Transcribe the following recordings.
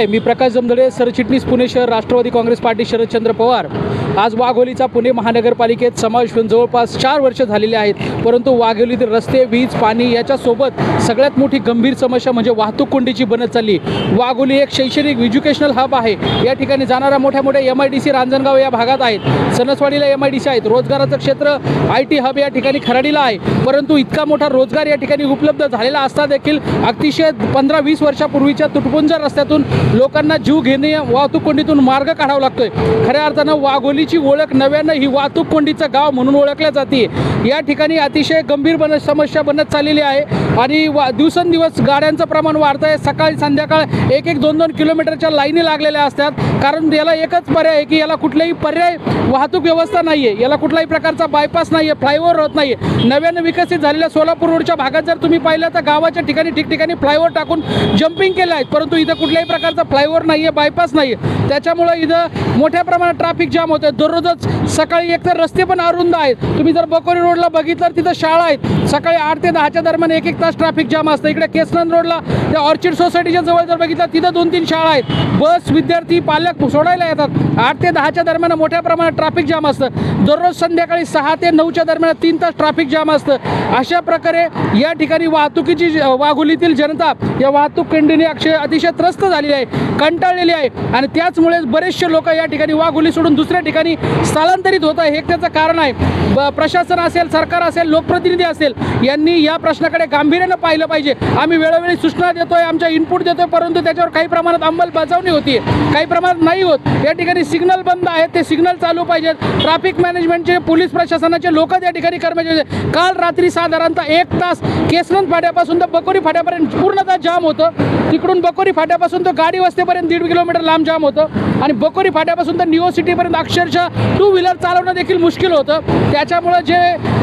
मी प्रकाश जमदडे सरचिटणीस पुणे शहर राष्ट्रवादी काँग्रेस पार्टी शरदचंद्र पवार. आज वाघोलीचा पुणे महानगरपालिकेत समावेश होऊन जवळपास चार वर्ष झालेले आहेत. परंतु वाघोलीतील रस्ते वीज पाणी याच्यासोबत सगळ्यात मोठी गंभीर समस्या म्हणजे वाहतूक कोंडीची बनत चालली. वाघोली एक शैक्षणिक एज्युकेशनल हब आहे. या ठिकाणी जाणाऱ्या मोठ्या मोठ्या M I D C Ranjangaon या भागात आहेत. सणसवाडीला एम आय डी सी आहेत. रोजगाराचं क्षेत्र आय टी हब या ठिकाणी खराडीला आहे. परंतु इतका मोठा रोजगार या ठिकाणी उपलब्ध झालेला असता देखील अतिशय पंधरा वीस वर्षापूर्वीच्या तुटपुंजर रस्त्यातून लोकांना जीव घेणे वाहतूक कोंडीतून मार्ग काढावा लागतोय. खऱ्या अर्थानं वाघोलीची ओळख नव्यानं ही वाहतूक कोंडीचं गाव म्हणून ओळखल्या जाते. या ठिकाणी अतिशय गंभीर बन समस्या बनत चाललेली आहे आणि वा दिवसेंदिवस गाड्यांचं प्रमाण वाढतं आहे. सकाळी संध्याकाळ एक एक दोन दोन किलोमीटरच्या लाईनी लागलेल्या असतात. कारण याला एकच पर्याय आहे की याला कुठलाही पर्याय वाहतूक व्यवस्था नाही आहे याला कुठलाही प्रकारचा बायपास नाही आहे फ्लायओव्हर होत नाही आहे नव्यानं विकसित झालेल्या सोलापूर रोडच्या भागात जर तुम्ही पाहिलं तर गावाच्या ठिकाणी ठिकठिकाणी फ्लायओव्हर टाकून जम्पिंग केलं आहे परंतु इथं कुठल्याही प्रकारचं फ्लायओव्हर नाही आहे बायपास नाही आहे त्याच्यामुळं इथं मोठ्या प्रमाणात ट्रॅफिक जाम होतं दररोजच सकाळी एकतर रस्ते पण अरुंद आहेत. तुम्ही जर बकोरी रोडला बघितलं तर तिथं शाळा आहेत. सकाळी आठ ते दहाच्या दरम्यान एक एक तास ट्रॅफिक जाम असतं. इकडे केसनंद रोडला त्या ऑर्चिड सोसायटीच्या जवळ जर बघितलं तिथं दोन तीन शाळा आहेत. बस विद्यार्थी पालक सोडायला येतात. आठ ते दहाच्या दरम्यान मोठ्या प्रमाणात ट्रॅफिक जाम असतं. दररोज संध्याकाळी सहा ते नऊच्या दरम्यान तीन तास ट्रॅफिक जाम असतं. अशा प्रकारे या ठिकाणी वाहतुकीची वाघोलीतील जनता या वाहतूक खंडीने अक्षय अतिशय त्रस्त झालेली आहे. कंटाळलेली आहे. आणि त्याचमुळे बरेचसे लोक या ठिकाणी वाघोली सोडून दुसऱ्या ठिकाणी स्थलांतरित होत आहे. हे त्याचं कारण आहे. ब- प्रशासन असेल सरकार असेल लोकप्रतिनिधी असेल यांनी या प्रश्नाकडे गांभीर्यानं पाहिलं पाहिजे. आम्ही वेळोवेळी सूचना देतोय आमच्या इनपुट देतोय परंतु त्याच्यावर काही प्रमाणात अंमलबजावणी होती. काही प्रमाणात नाही होत. या ठिकाणी सिग्नल बंद आहेत. ते सिग्नल चालू पाहिजेत. ट्रॅफिक मॅनेजमेंटचे पोलीस प्रशासनाचे लोक त्या ठिकाणी कर्मचारी काल रात्री साधारणतः एक तास केसनंद फाट्यापासून तर बकोरी फाट्यापर्यंत पूर्णतः जाम होतं. तिकडून बकोरी फाट्यापासून तो गाडी वस्तीपर्यंत दीड किलोमीटर लांब जाम होतं. आणि बकोरी फाट्यापासून तर निओ सिटीपर्यंत अक्षरशः टू व्हीलर चालवणं देखील मुश्किल होतं. त्याच्यामुळं जे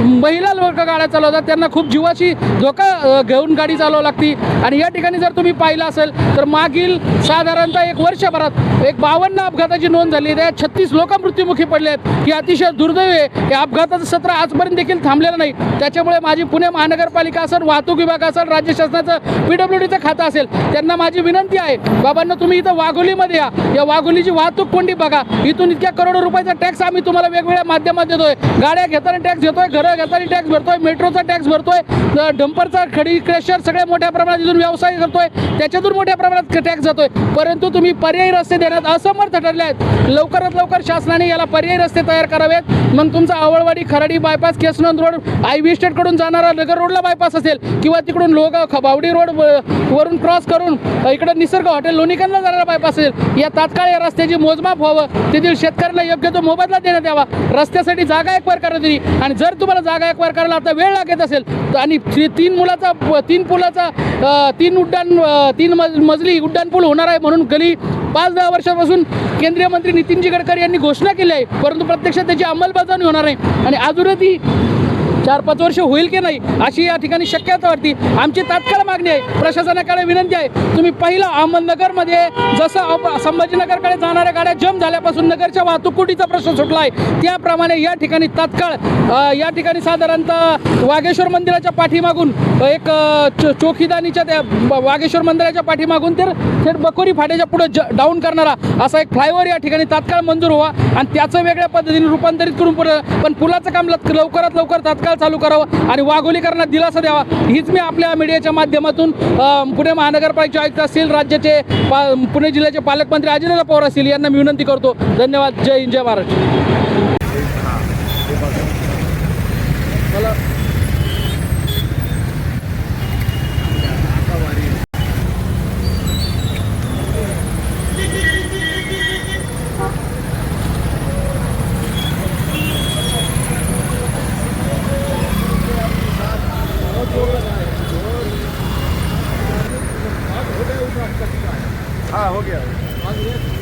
महिला लोक गाड्या चालवतात त्यांना खूप जीवाची धोका घेऊन गाडी चालवावी लागती. आणि या ठिकाणी जर तुम्ही पाहिलं असेल तर मागील साधारणतः एक वर्षभरात एक बावन्न अपघाताची नोंद झाली. त्यात छत्तीस लोक मृत्युमुखी पडले आहेत. ही अतिशय दुर्दैव आहे. या अपघाताचं सत्र आजपर्यंत देखील थांबलेलं नाही. त्याच्यामुळे माझी पुणे महानगरपालिका असेल वाहतूक विभाग असेल राज्य शासनाचं पी डब्ल्यू डीचं खातं असेल त्यांना माझी विनंती आहे बाबा बाबांना तुम्ही इथं वाघोलीमध्ये या. या वाघोलीची वाहतूक कोंडी बघा. इथून इतक्या करोडो रुपयाचा टॅक्स आम्ही तुम्हाला वेगवेगळ्या माध्यमात देतोय. गाड्या घेताना टॅक्स घेतोय घरं घेताना टॅक्स भरतोय मेट्रोचा टॅक्स भरतोय डंपरचा खडी क्रेशर सगळ्या मोठ्या प्रमाणात इथून व्यवसाय करतोय. त्याच्यातून मोठ्या प्रमाणात टॅक्स जातोय. परंतु तुम्ही पर्यायी रस्ते देण्यात असमर्थ ठरले आहेत. लवकरात लवकर शासनाने याला पर्यायी रस्ते तयार करावेत. मग तुमचा Awalwadi Kharadi bypass Kesnand road I V स्टेटकडून जाणारा नगर रोडला बायपास असेल किंवा तिकडून लोगाव खबावडी रोड वरून क्रॉस करून इकडे इकडं निसर्ग हॉटेल नागरिकांना जाणारा बायपास असेल या तात्काळ या रस्त्याची मोजमाप व्हावं. तेथील शेतकऱ्यांना योग्य तो मोबदला देण्यात यावा. रस्त्यासाठी जागा एकवार करण्यात दिली आणि जर तुम्हाला जागा एकवार करायला आता वेळ लागत असेल तर आणि ती- तीन मुलाचा तीन पुलाचा तीन उड्डाण तीन मज मजली उड्डाण पूल होणार आहे म्हणून गली पाच दहा वर्षापासून केंद्रीय मंत्री नितीनजी गडकरी यांनी घोषणा केली आहे. परंतु प्रत्यक्षात त्याची अंमलबजावणी होणार नाही. आणि अजूनही ती चार पाच वर्ष होईल की नाही अशी या ठिकाणी शक्यता वाटते. आमची तात्काळ मागणी आहे. प्रशासनाकडे विनंती आहे. तुम्ही पहिलं अहमदनगरमध्ये जसं संभाजीनगरकडे जाणाऱ्या गाड्या जम झाल्यापासून नगरच्या वाहतूक प्रश्न सुटला आहे त्याप्रमाणे या ठिकाणी तात्काळ या ठिकाणी साधारणतः वागेश्वर मंदिराच्या पाठीमागून एक चो- चोखीदानीच्या त्या ब- वाघेश्वर मंदिराच्या पाठीमागून तर थेट बकोरी फाट्याच्या पुढे ज डाऊन करणारा असा एक फ्लायओव्हर या ठिकाणी तात्काळ मंजूर व्हावा. आणि त्याचं वेगळ्या पद्धतीने रूपांतरित करून पण पुलाचं काम लवकरात लवकर तात्काळ चालू करावं आणि वाघोलीकरांना दिलासा द्यावा. हीच मी आपल्या मीडियाच्या माध्यमातून पुणे महानगरपालिका आयुक्त असतील राज्याचे पा पुणे जिल्ह्याचे पालकमंत्री अजितदादा पवार असतील यांना मी विनंती करतो. धन्यवाद. जय हिंद जय महाराष्ट्र हाँ हो गया.